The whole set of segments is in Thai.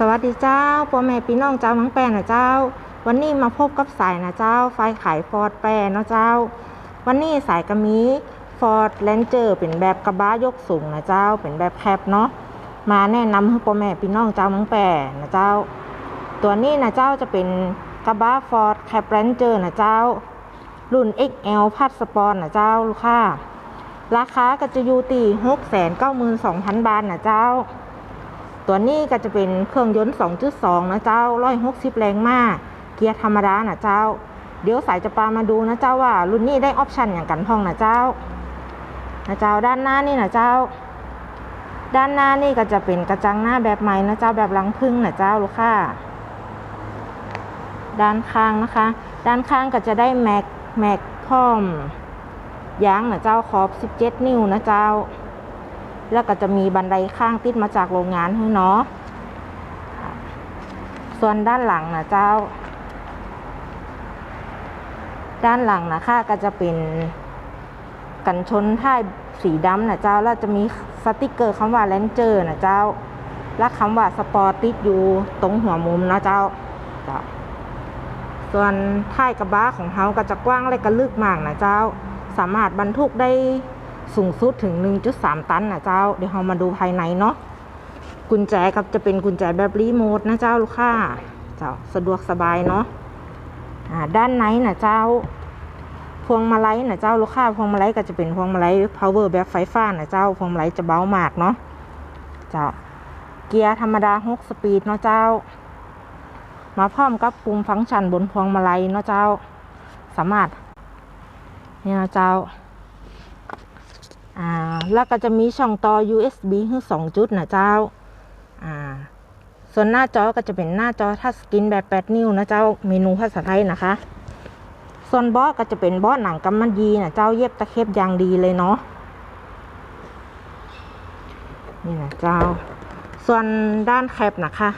สวัสดีเจ้าพ่อแม่พี่น้องเจ้ามังแปรนะเจ้า วันนี้มาพบกับสายนะเจ้า ไฟขายฟอร์ดแปรเนะเจ้า วันนี้สายก็มีฟอร์ดแลนเจอร์เป็นแบบกระบะยกสูงนะเจ้า เป็นแบบแคบเนาะ มาแนะนำให้พ่อแม่พี่น้องเจ้ามังแปรนะเจ้า ตัวนี้นะเจ้าจะเป็นกระบะฟอร์ดแคปแลนเจอร์นะเจ้า รุ่น XL พัดสปอร์ตนะเจ้าลูกค้า ราคาก็จะอยู่ที่692,000บาทนะเจ้า ตัวนี้ก็จะเป็นเครื่องยนต์ 2.2 นะเจ้า160แรงม้าเกียร์ธรรมดานะเจ้า เดี๋ยวสายจะปามาดูนะเจ้าว่า รุ่นนี้ได้ออปชันอย่างกันพ้องนะเจ้านะเจ้าด้านหน้านี่นะเจ้า ด้านหน้านี่ก็จะเป็นกระจังหน้าแบบใหม่นะเจ้าแบบลังพึ่งนะเจ้าลูกค้าด้านข้างนะคะ ด้านข้างก็จะได้แม็กแม็กพร้อมยางนะเจ้าขอบ 17 นิ้วนะเจ้า แล้วก็จะมีบันไดข้างติดมาจากโรงงานให้เนาะส่วนด้านหลังนะเจ้า ด้านหลังนะคะก็จะเป็นกันชนท้ายสีดำนะเจ้าแล้วจะมีสติกเกอร์คำว่าแลนเจอร์นะเจ้า และคำว่าสปอร์ตติดอยู่ตรงหัวมุมนะเจ้าเจ้า ส่วนท้ายกระบะของเขาก็จะกว้างและก็ลึกมากนะเจ้า สามารถบรรทุกได้ สูงสุดถึง 1.3 ตันนะเจ้า เดี๋ยวเรามาดูภายในเนาะ กุญแจกับจะเป็นกุญแจแบบรีโมทนะเจ้าลูกค้า เจ้าสะดวกสบายเนาะอ่าด้านในนะเจ้า พวงมาลัยนะเจ้าลูกค้า พวงมาลัยก็จะเป็นพวงมาลัย power แบบไฟฟ้านะเจ้า พวงมาลัยจะเบามากเนาะ เจ้า เกียร์ธรรมดา 6 สปีดเนาะเจ้า มาพร้อมกับปุ่มฟังก์ชันบนพวงมาลัยเนาะเจ้า สามารถ นี่นะเจ้า อ่าแล้วก็จะมีช่องต่อ USB ให้สองจุดนะเจ้าอ่าส่วนหน้าจอก็จะเป็นหน้าจอทัชสกรีนแบบ 8 นิ้วนะเจ้าเมนูภาษาไทยนะคะ ส่วนบาะก็จะเป็นบาะหนังกำมะยีนะเจ้าเย็บตะเข็บอย่างดีเลยเนาะนี่นะเจ้า ส่วนด้านแคบนะคะ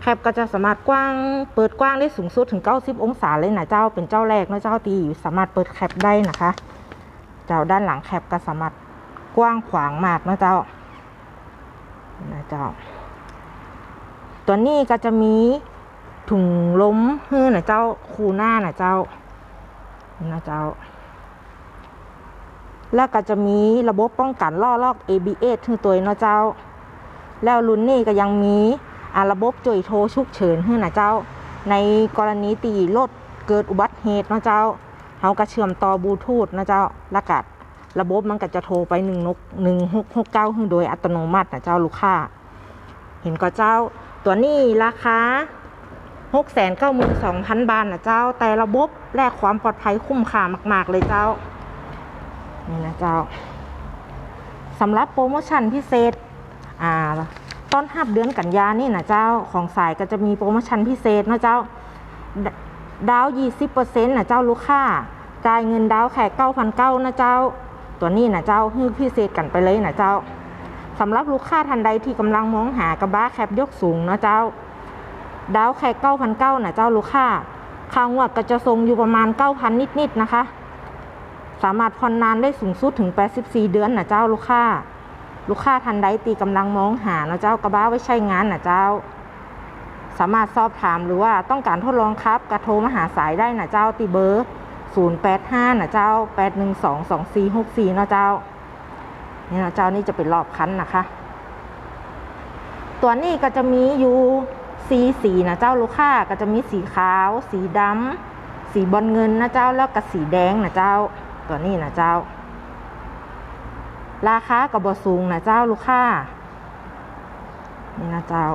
แคบก็จะสามารถกว้างเปิดกว้างได้สูงสุดถึง 90 องศาเลยนะเจ้าเป็นเจ้าแรกนะเจ้าตีสามารถเปิดแคบได้นะคะ เจ้าด้านหลังแคบก็สามารถ กว้างขวางมากนะเจ้านะเจ้า ตัวนี้ก็จะมีถุงล้มเฮือนะเจ้า คูหน้านะเจ้านะเจ้า แล้วก็จะมีระบบป้องกันล่อลอก ABS ถึงตัวนะเจ้า แล้วรุ่นนี้ก็ยังมีอาระบบจ่วยโทรฉุกเฉินให้นะเจ้า ในกรณีตีรถเกิดอุบัติเหตุนะเจ้าเขาก็เชื่อมต่อบลูทูธนะเจ้าล้วก็ ระบบมันก็จะโทรไปหนึ่งนกหนึ่งหกหกเก้าโดยอัตโนมัตินะเจ้าลูกค้า เห็นก็เจ้าตัวนี้ราคาหกแสนเก้าหมื่นสองพันบาทนะเจ้า แต่ระบบและความปลอดภัยคุ้มค่ามาก ๆ เลยเจ้า นี่นะเจ้าสำหรับโปรโมชั่นพิเศษ อ่า ต้นหับเดือนกันยานี่นะเจ้า ของสายก็จะมีโปรโมชั่นพิเศษนะเจ้าดดาวยี่สิบเปอร์เซ็นต์นะเจ้าลูกค้า จ่ายเงินดาวแค่เก้าพันเก้านะเจ้า ตัวนี้นะเจ้าฮือพิเศษกันไปเลยนะเจ้าสำหรับลูกค้าท่านใดที่กำลังมองหากระบะแคบยกสูงนะเจ้า ดาวแค่เก้าพันเก้านะเจ้าลูกค้าค่างวดก็จะทรงอยู่ประมาณเก้าพันนิดๆนะคะ สามารถผ่อนนานได้สูงสุดถึง 84 เดือนนะเจ้าลูกค้า ลูกค้าทันใดตีกำลังมองหานะเจ้ากระบ้าไว้ใช้งานนะเจ้า สามารถสอบถามหรือว่าต้องการทดลองครับกระโทรมาหาสายได้นะเจ้าตีเบอร์ 085นะเจ้า 812 2464นะเจ้า นี่นะเจ้านี่จะเป็นรอบคันนะคะ ตัวนี้ก็จะมีอยู่สีสีนะเจ้าลูกค้าก็จะมีสีขาว สีดำสีบอลเงินนะเจ้าแล้วก็สีแดงนะเจ้า ตัวนี้นะเจ้า ราคากับบสูงนะเจ้าลูกค้านี่นะเจ้า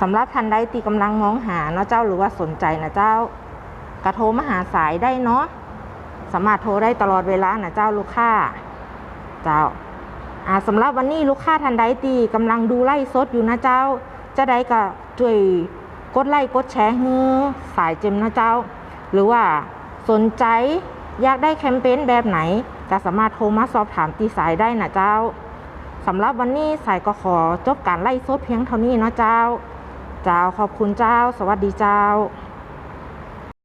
สำหรับท่านใดตีกำลังมองหาเนาะเจ้าหรือว่าสนใจนะเจ้า กระโทรมาหาสายได้เนาะสามารถโทรได้ตลอดเวลานะเจ้าลูกค้า เจ้าอ่าสำหรับวันนี้ลูกค้าท่านใดตีกำลังดูไล่สดอยู่นะเจ้า จะได้ก็ช่วยกดไลค์กดแชร์ให้สายเจมนะเจ้า หรือว่าสนใจอยากได้แคมเปญแบบไหนก็สามารถโทรมาสอบถามตีสายได้นะเจ้าสำหรับวันนี้สายก็ขอจบการไล่สดเพียงเท่านี้เนาะเจ้า เจ้าขอบคุณเจ้า สวัสดีเจ้า